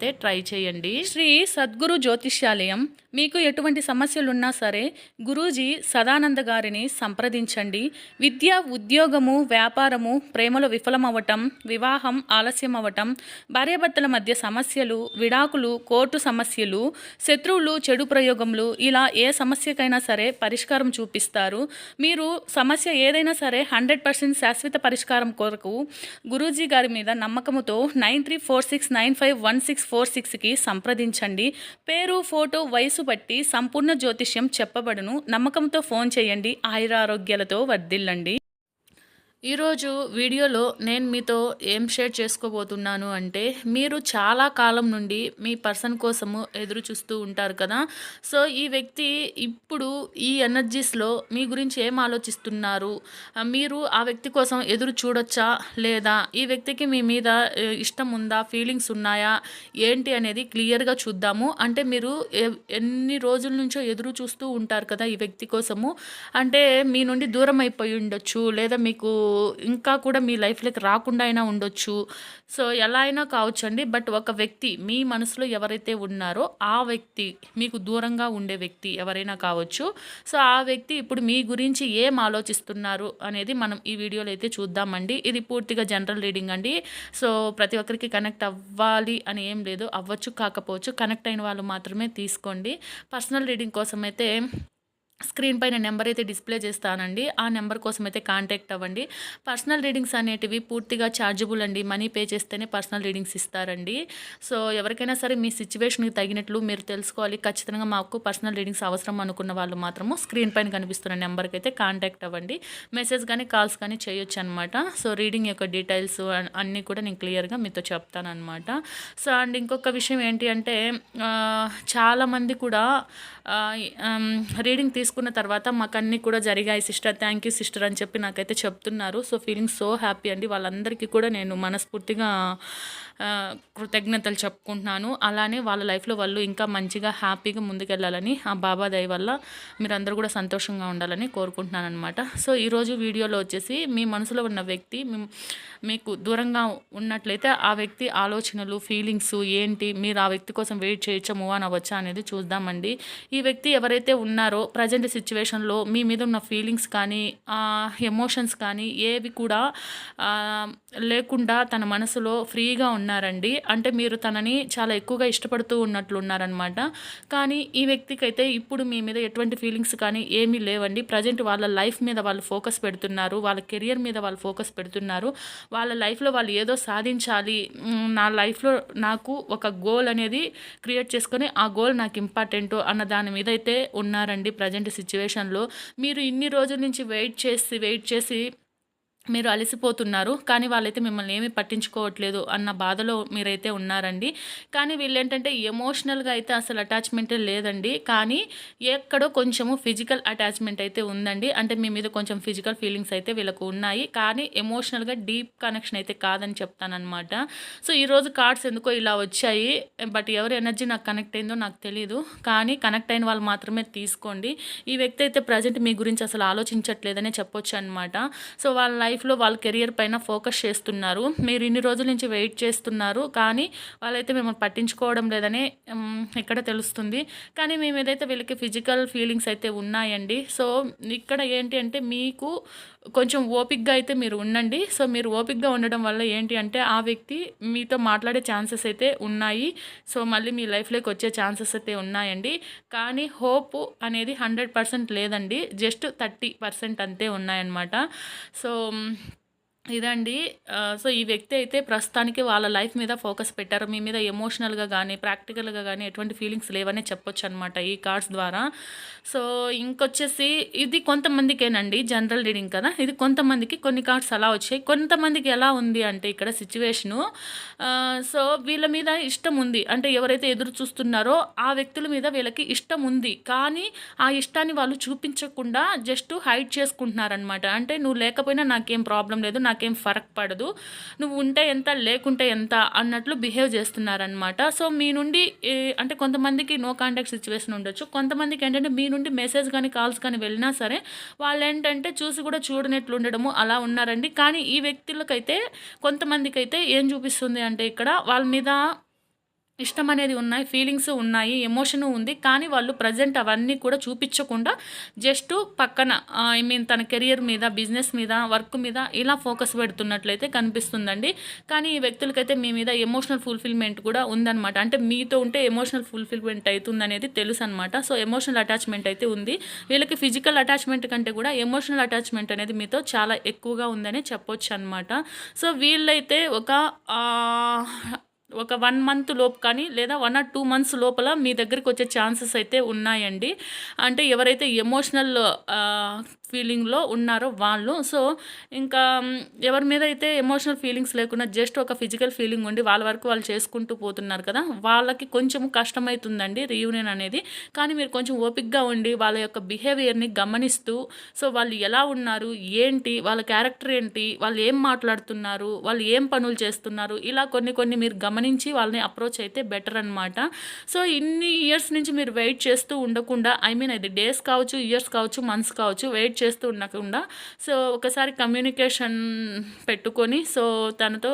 అయితే ట్రై చేయండి. శ్రీ సద్గురు జ్యోతిష్యాలయం మీకు ఎటువంటి సమస్యలున్నా సరే గురూజీ సదానంద గారిని సంప్రదించండి. విద్య ఉద్యోగము వ్యాపారము ప్రేమలో విఫలమవ్వటం వివాహం ఆలస్యం అవ్వటం భార్యాభర్తల మధ్య సమస్యలు విడాకులు కోర్టు సమస్యలు శత్రువులు చెడు ప్రయోగములు ఇలా ఏ సమస్యకైనా సరే పరిష్కారం చూపిస్తారు. మీరు సమస్య ఏదైనా సరే హండ్రెడ్ పర్సెంట్ శాశ్వత పరిష్కారం కొరకు గురూజీ గారి మీద నమ్మకముతో nine three four six nine five one six four సిక్స్కి సంప్రదించండి. పేరు ఫోటో వయసు బట్టి సంపూర్ణ జ్యోతిష్యం చెప్పబడును. నమ్మకంతో ఫోన్ చేయండి. ఆయురారోగ్యాలతో వర్ధిల్లండి. ఈరోజు వీడియోలో నేను మీతో ఏం షేర్ చేసుకోబోతున్నాను అంటే మీరు చాలా కాలం నుండి మీ పర్సన్ కోసము ఎదురు చూస్తూ ఉంటారు కదా. సో ఈ వ్యక్తి ఇప్పుడు ఈ ఎనర్జీస్లో మీ గురించి ఏం ఆలోచిస్తున్నారు? మీరు ఆ వ్యక్తి కోసం ఎదురు చూడొచ్చా? లేదా ఈ వ్యక్తికి మీ మీద ఇష్టం ఉందా? ఫీలింగ్స్ ఉన్నాయా? ఏంటి అనేది క్లియర్గా చూద్దాము. అంటే మీరు ఎ- ఎన్ని రోజుల నుంచో ఎదురు చూస్తూ ఉంటారు కదా ఈ వ్యక్తి కోసము. అంటే మీ నుండి దూరం అయిపోయి ఉండొచ్చు లేదా మీకు ఇంకా కూడా మీ లైఫ్లోకి రాకుండా అయినా ఉండొచ్చు. సో ఎలా అయినా కావచ్చు అండి బట్ ఒక వ్యక్తి మీ మనసులో ఎవరైతే ఉన్నారో ఆ వ్యక్తి మీకు దూరంగా ఉండే వ్యక్తి ఎవరైనా కావచ్చు. సో ఆ వ్యక్తి ఇప్పుడు మీ గురించి ఏం ఆలోచిస్తున్నారు అనేది మనం ఈ వీడియోలో అయితే చూద్దామండి. ఇది పూర్తిగా జనరల్ రీడింగ్ అండి. సో ప్రతి ఒక్కరికి కనెక్ట్ అవ్వాలి అని ఏం లేదు. అవ్వచ్చు కాకపోవచ్చు కనెక్ట్ అయిన వాళ్ళు మాత్రమే తీసుకోండి. పర్సనల్ రీడింగ్ కోసం అయితే స్క్రీన్ పైన నెంబర్ అయితే డిస్ప్లే చేస్తానండి. ఆ నెంబర్ కోసం అయితే కాంటాక్ట్ అవ్వండి. పర్సనల్ రీడింగ్స్ అనేటివి పూర్తిగా ఛార్జబుల్ అండి. మనీ పే చేస్తేనే పర్సనల్ రీడింగ్స్ ఇస్తారండి. సో ఎవరికైనా సరే మీ సిచ్యువేషన్కి తగినట్లు మీరు తెలుసుకోవాలి. ఖచ్చితంగా మాకు పర్సనల్ రీడింగ్స్ అవసరం అనుకున్న వాళ్ళు మాత్రము స్క్రీన్ పైన కనిపిస్తున్న నెంబర్కి అయితే కాంటాక్ట్ అవ్వండి. మెసేజ్ కానీ కాల్స్ కానీ చేయొచ్చు అనమాట సో రీడింగ్ యొక్క డీటెయిల్స్ అన్నీ కూడా నేను క్లియర్గా మీతో చెప్తానమాట సో అండ్ ఇంకొక విషయం ఏంటి అంటే చాలామంది కూడా రీడింగ్ తీసుకు తీసుకున్న తర్వాత మాకు అన్నీ కూడా జరిగాయి. సిస్టర్ థ్యాంక్ యూ సిస్టర్ అని చెప్పి నాకైతే చెప్తున్నారు. సో ఫీలింగ్ సో హ్యాపీ అండి. వాళ్ళందరికీ కూడా నేను మనస్ఫూర్తిగా కృతజ్ఞతలు చెప్పుకుంటున్నాను. అలానే వాళ్ళ లైఫ్లో వాళ్ళు ఇంకా మంచిగా హ్యాపీగా ముందుకెళ్ళాలని ఆ బాబా దయ వల్ల మీరందరూ కూడా సంతోషంగా ఉండాలని కోరుకుంటున్నాను అనమాట సో ఈరోజు వీడియోలో వచ్చేసి మీ మనసులో ఉన్న వ్యక్తి మీకు దూరంగా ఉన్నట్లయితే ఆ వ్యక్తి ఆలోచనలు ఫీలింగ్స్ ఏంటి మీరు ఆ వ్యక్తి కోసం వెయిట్ చేయొచ్చా మూవ్ ఆన్ అవ్వచ్చా అనేది చూద్దామండి. ఈ వ్యక్తి ఎవరైతే ఉన్నారో ప్రజెంట్ సిచ్యువేషన్లో మీ మీద ఉన్న ఫీలింగ్స్ కానీ ఎమోషన్స్ కానీ ఏవి కూడా లేకుండా తన మనసులో ఫ్రీగా ఉన్నారండి. అంటే మీరు తనని చాలా ఎక్కువగా ఇష్టపడుతూ ఉన్నట్లు ఉన్నారనమాట కానీ ఈ వ్యక్తికి అయితే ఇప్పుడు మీ మీద ఎటువంటి ఫీలింగ్స్ కానీ ఏమీ లేవండి. ప్రజెంట్ వాళ్ళ లైఫ్ మీద వాళ్ళు ఫోకస్ పెడుతున్నారు. వాళ్ళ కెరియర్ మీద వాళ్ళు ఫోకస్ పెడుతున్నారు. వాళ్ళ లైఫ్లో వాళ్ళు ఏదో సాధించాలి. నా లైఫ్లో నాకు ఒక గోల్ అనేది క్రియేట్ చేసుకొని ఆ గోల్ నాకు ఇంపార్టెంట్ అన్న దాని మీద అయితే ఉన్నారండి. ప్రజెంట్ సిచ్యువేషన్లో మీరు ఇన్ని రోజుల నుంచి వెయిట్ చేసి వెయిట్ చేసి మీరు అలసిపోతున్నారు కానీ వాళ్ళైతే మిమ్మల్ని ఏమీ పట్టించుకోవట్లేదు అన్న బాధలో మీరైతే ఉన్నారండి. కానీ వీళ్ళేంటంటే ఎమోషనల్గా అయితే అసలు అటాచ్మెంటే లేదండి. కానీ ఎక్కడో కొంచెము ఫిజికల్ అటాచ్మెంట్ అయితే ఉందండి. అంటే మీ మీద కొంచెం ఫిజికల్ ఫీలింగ్స్ అయితే వీళ్ళకు ఉన్నాయి. కానీ ఎమోషనల్గా డీప్ కనెక్షన్ అయితే కాదని చెప్తానమాట సో ఈరోజు కార్డ్స్ ఎందుకో ఇలా వచ్చాయి. బట్ ఎవరి ఎనర్జీ నాకు కనెక్ట్ అయిందో నాకు తెలియదు కానీ కనెక్ట్ అయిన వాళ్ళు మాత్రమే తీసుకోండి. ఈ వ్యక్తి అయితే ప్రజెంట్ మీ గురించి అసలు ఆలోచించట్లేదనే చెప్పొచ్చు అనమాట సో వాళ్ళ లైఫ్ లైఫ్లో వాళ్ళ కెరియర్ పైన ఫోకస్ చేస్తున్నారు. మీరు ఇన్ని రోజుల నుంచి వెయిట్ చేస్తున్నారు. కానీ వాళ్ళైతే మిమ్మల్ని పట్టించుకోవడం లేదని ఇక్కడ తెలుస్తుంది. కానీ మేము ఏదైతే వీళ్ళకి ఫిజికల్ ఫీలింగ్స్ అయితే ఉన్నాయండి. సో ఇక్కడ ఏంటి అంటే మీకు కొంచెం ఓపిక్గా అయితే మీరు ఉండండి. సో మీరు ఓపిక్గా ఉండడం వల్ల ఏంటి అంటే ఆ వ్యక్తి మీతో మాట్లాడే ఛాన్సెస్ అయితే ఉన్నాయి. సో మళ్ళీ మీ లైఫ్లోకి వచ్చే ఛాన్సెస్ అయితే ఉన్నాయండి. కానీ హోప్ అనేది హండ్రెడ్ పర్సెంట్ లేదండి. జస్ట్ థర్టీ పర్సెంట్ అంతే ఉన్నాయన్నమాట. సో ఇదండి. సో, ఈ వ్యక్తి అయితే ప్రస్తుతానికి వాళ్ళ లైఫ్ మీద ఫోకస్ పెట్టారు. మీ మీద ఎమోషనల్‌గా కానీ ప్రాక్టికల్‌గా కానీ ఎటువంటి ఫీలింగ్స్ లేవనే చెప్పొచ్చనమాట ఈ కార్డ్స్ ద్వారా. సో, ఇంకొచ్చేసి ఇది కొంతమందికేనండి జనరల్ రీడింగ్ కదా! ఇది కొంతమందికి కొన్ని కార్డ్స్ అలా వచ్చాయి. కొంతమందికి ఎలా ఉంది అంటే ఇక్కడ సిచ్యువేషను సో, వీళ్ళ మీద ఇష్టం ఉంది. అంటే ఎవరైతే ఎదురు చూస్తున్నారో ఆ వ్యక్తుల మీద వీళ్ళకి ఇష్టం ఉంది. కానీ ఆ ఇష్టాన్ని వాళ్ళు చూపించకుండా జస్ట్ హైడ్ చేసుకుంటున్నారనమాట. అంటే నువ్వు లేకపోయినా నాకేం ప్రాబ్లమ్ లేదు. నాకేం ఫరక్ పడదు. నువ్వు ఉంటే ఎంత లేకుంటే ఎంత అన్నట్లు బిహేవ్ చేస్తున్నారనమాట. సో, మీ నుండి అంటే కొంతమందికి నో కాంటాక్ట్ సిచ్యువేషన్ ఉండొచ్చు. కొంతమందికి ఏంటంటే మీ నుండి మెసేజ్ కానీ కాల్స్ కానీ వెళ్ళినా సరే వాళ్ళు ఏంటంటే చూసి కూడా చూడనట్లు ఉండడము అలా ఉన్నారండి. కానీ ఈ వ్యక్తులకైతే కొంతమందికైతే ఏం చూపిస్తుంది అంటే ఇక్కడ వాళ్ళ మీద ఇష్టం అనేది ఉన్నాయి. ఫీలింగ్స్ ఉన్నాయి. ఎమోషను ఉంది. కానీ వాళ్ళు ప్రెజెంట్ అవన్నీ కూడా చూపించకుండా జస్ట్ పక్కన ఐ మీన్ తన కెరియర్ మీద, బిజినెస్ మీద, వర్క్ మీద ఇలా ఫోకస్ పెడుతున్నట్లయితే కనిపిస్తుందండి. కానీ ఈ వ్యక్తులకైతే మీ మీద ఎమోషనల్ ఫుల్‌ఫిల్‌మెంట్ కూడా ఉందనమాట. అంటే మీతో ఉంటే ఎమోషనల్ ఫుల్‌ఫిల్‌మెంట్ అవుతుంది అనేది తెలుసు అనమాట సో, ఎమోషనల్ అటాచ్‌మెంట్ అయితే ఉంది. వీళ్ళకి ఫిజికల్ అటాచ్‌మెంట్ కంటే కూడా ఎమోషనల్ అటాచ్‌మెంట్ అనేది మీతో చాలా ఎక్కువగా ఉందని చెప్పొచ్చు అనమాట సో, వీళ్ళైతే ఒక ఒక వన్ మంత్ లోపు కానీ లేదా వన్ ఆర్ టూ మంత్స్ లోపల మీ దగ్గరికొచ్చే ఛాన్సెస్ అయితే ఉన్నాయండి. అంటే ఎవరైతే ఎమోషనల్ ఫీలింగ్‌లో ఉన్నారో వాళ్ళు. సో, ఇంకా ఎవరి మీద అయితే ఎమోషనల్ ఫీలింగ్స్ లేకుండా జస్ట్ ఒక ఫిజికల్ ఫీలింగ్ ఉండి వాళ్ళ వరకు వాళ్ళు చేసుకుంటూ పోతున్నారు కదా! వాళ్ళకి కొంచెం కష్టమవుతుందండి రీయూనియన్ అనేది. కానీ మీరు కొంచెం ఓపిక్గా ఉండి వాళ్ళ యొక్క బిహేవియర్‌ని గమనిస్తూ సో, వాళ్ళు ఎలా ఉన్నారు? ఏంటి? వాళ్ళ క్యారెక్టర్ ఏంటి? వాళ్ళు ఏం మాట్లాడుతున్నారు? వాళ్ళు ఏం పనులు చేస్తున్నారు? ఇలా కొన్ని కొన్ని మీరు గమనించి వాళ్ళని అప్రోచ్ అయితే బెటర్ అనమాట. సో, ఇన్ని ఇయర్స్ నుంచి మీరు వెయిట్ చేస్తూ ఉండకుండా ఐ మీన్ అది డేస్ కావచ్చు, ఇయర్స్ కావచ్చు, మంత్స్ కావచ్చు వెయిట్ చేస్తూ ఉండకుండా సో, ఒకసారి కమ్యూనికేషన్ పెట్టుకొని సో, తనతో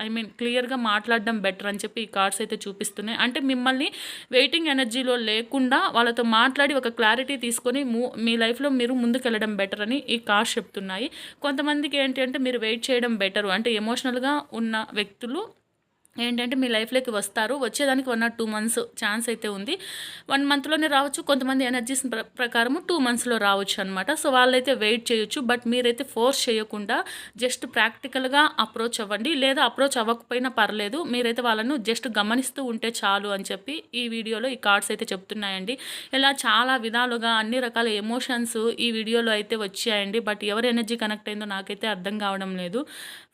ఐ మీన్ క్లియర్‌గా మాట్లాడడం బెటర్ అని చెప్పి ఈ కార్డ్స్ అయితే చూపిస్తున్నాయి. అంటే మిమ్మల్ని వెయిటింగ్ ఎనర్జీలో లేకుండా వాళ్ళతో మాట్లాడి ఒక క్లారిటీ తీసుకొని మూ మీ లైఫ్‌లో మీరు ముందుకెళ్ళడం బెటర్ అని ఈ కార్డ్స్ చెప్తున్నాయి. కొంతమందికి ఏంటి అంటే మీరు వెయిట్ చేయడం బెటరు. అంటే ఎమోషనల్‌గా ఉన్న వ్యక్తులు ఏంటంటే మీ లైఫ్‌లోకి వస్తారు. వచ్చేదానికి one or two months chance అయితే ఉంది. వన్ మంత్‌లోనే రావచ్చు. కొంతమంది ఎనర్జీస్ ప్ర ప్రకారము టూ మంత్స్‌లో రావచ్చనమాట. సో, వాళ్ళైతే వెయిట్ చేయొచ్చు. బట్ మీరైతే ఫోర్స్ చేయకుండా జస్ట్ ప్రాక్టికల్‌గా అప్రోచ్ అవ్వండి. లేదా అప్రోచ్ అవ్వకపోయినా పర్లేదు. మీరైతే వాళ్ళను జస్ట్ గమనిస్తూ ఉంటే చాలు అని చెప్పి ఈ వీడియోలో ఈ కార్డ్స్ అయితే చెప్తున్నాయండి. ఇలా చాలా విధాలుగా అన్ని రకాల ఎమోషన్స్ ఈ వీడియోలో అయితే వచ్చాయండి. బట్ ఎవరి ఎనర్జీ కనెక్ట్ అయిందో నాకైతే అర్థం కావడం లేదు.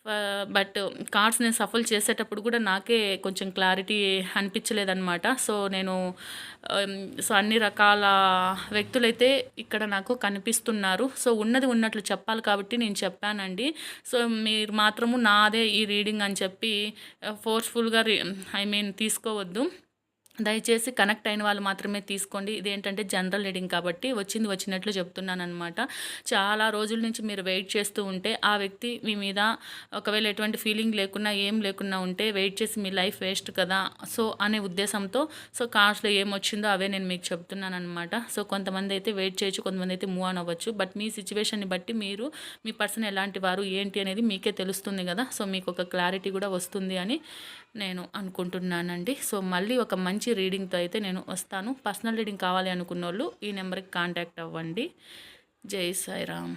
Uh, బట్ కార్డ్స్ um, నేను సఫల్ చేసేటప్పుడు కూడా నాకే కొంచెం క్లారిటీ అనిపించలేదన్నమాట సో, నేను um, సో, అన్ని రకాల వ్యక్తులైతే ఇక్కడ నాకు కనిపిస్తున్నారు. సో, ఉన్నది ఉన్నట్లు చెప్పాలి కాబట్టి నేను చెప్పానండి. సో, మీరు మాత్రము నాదే ఈ రీడింగ్ అని చెప్పి ఫోర్స్‌ఫుల్‌గా ఐ మీన్ తీసుకోవద్దు. దయచేసి కనెక్ట్ అయిన వాళ్ళు మాత్రమే తీసుకోండి. ఇదేంటంటే జనరల్ రీడింగ్ కాబట్టి వచ్చింది వచ్చినట్లు చెప్తున్నానమాట చాలా రోజుల నుంచి మీరు వెయిట్ చేస్తూ ఉంటే ఆ వ్యక్తి మీ మీద ఒకవేళ ఎటువంటి ఫీలింగ్ లేకున్నా, ఏం లేకున్నా ఉంటే వెయిట్ చేసి మీ లైఫ్ వేస్ట్ కదా! సో, అనే ఉద్దేశంతో సో, కార్డ్స్‌లో ఏమొచ్చిందో అవే నేను మీకు చెప్తున్నానమాట సో, కొంతమంది అయితే వెయిట్ చేయొచ్చు. కొంతమంది అయితే మూవ్ ఆన్ అవ్వచ్చు. బట్ మీ సిచ్యువేషన్ని బట్టి మీరు మీ పర్సన్ ఎలాంటి వారు, ఏంటి అనేది మీకే తెలుస్తుంది కదా సో, మీకు ఒక క్లారిటీ కూడా వస్తుంది అని నేను అనుకుంటున్నానండి. సో, మళ్ళీ ఒక మంచి మంచి రీడింగ్‌తో అయితే నేను వస్తాను. పర్సనల్ రీడింగ్ కావాలి అనుకున్నోళ్ళు ఈ నెంబర్‌కి కాంటాక్ట్ అవ్వండి. జై సాయిరామ్.